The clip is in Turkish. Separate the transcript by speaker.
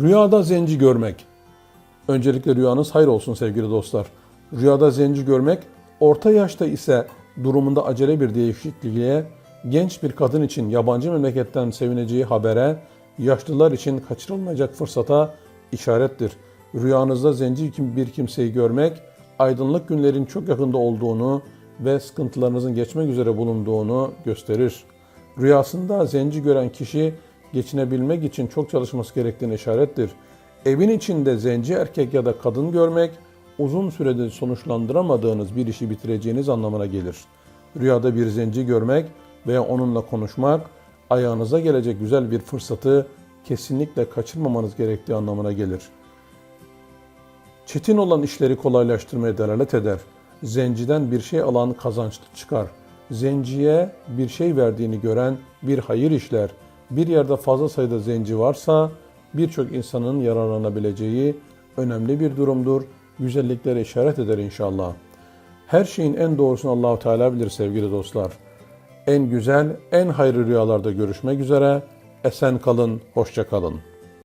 Speaker 1: Rüyada zenci görmek. Öncelikle rüyanız hayır olsun sevgili dostlar. Rüyada zenci görmek, orta yaşta ise durumunda acele bir değişikliğe, genç bir kadın için yabancı memleketten sevineceği habere, yaşlılar için kaçırılmayacak fırsata işarettir. Rüyanızda zenci bir kimseyi görmek, aydınlık günlerin çok yakında olduğunu ve sıkıntılarınızın geçmek üzere bulunduğunu gösterir. Rüyasında zenci gören kişi geçinebilmek için çok çalışması gerektiğine işarettir. Evin içinde zenci erkek ya da kadın görmek uzun sürede sonuçlandıramadığınız bir işi bitireceğiniz anlamına gelir. Rüyada bir zenci görmek veya onunla konuşmak ayağınıza gelecek güzel bir fırsatı kesinlikle kaçırmamanız gerektiği anlamına gelir. Çetin olan işleri kolaylaştırmaya delalet eder. Zenciden bir şey alan kazançlı çıkar. Zenciye bir şey verdiğini gören bir hayır işler. Bir yerde fazla sayıda zenci varsa birçok insanın yararlanabileceği önemli bir durumdur. Güzelliklere işaret eder inşallah. Her şeyin en doğrusunu Allahu Teala bilir sevgili dostlar. En güzel, en hayırlı rüyalarda görüşmek üzere. Esen kalın, hoşça kalın.